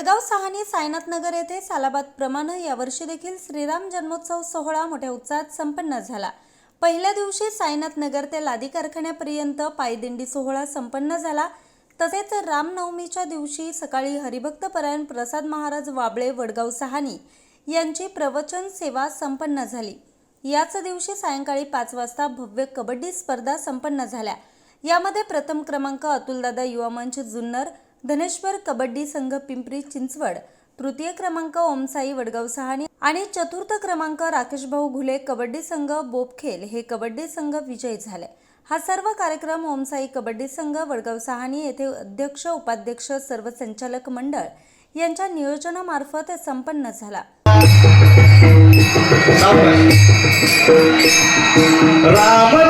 वडगाव सहानी सायनाथ नगर येथे सालाबाद प्रमाणे यावर्षी देखील श्रीराम जन्मोत्सव सोहळा मोठ्या उत्साहात संपन्न झाला. पहिल्या दिवशी सायनाथ नगर ते लादी कारखान्यापर्यंत पायदिंडी सोहळा संपन्न झाला. तसेच रामनवमीच्या दिवशी सकाळी हरिभक्त परायण प्रसाद महाराज वाबळे वडगाव सहानी यांची प्रवचन सेवा संपन्न झाली. याच दिवशी सायंकाळी पाच वाजता भव्य कबड्डी स्पर्धा संपन्न झाल्या. यामध्ये प्रथम क्रमांक अतुलदादा युवा मंच जुन्नर धनेश्वर कबड्डी संघ पिंपरी चिंचवड तृतीय क्रमांक ओमसाई वडगाव सहाणी आणि चतुर्थ क्रमांक राकेशभाऊ घुले कबड्डी संघ बोपखेल हे कबड्डी संघ विजयी झाले. हा सर्व कार्यक्रम ओमसाई कबड्डी संघ वडगाव सहानी येथे अध्यक्ष उपाध्यक्ष सर्व संचालक मंडळ यांच्या नियोजनामार्फत संपन्न झाला. राम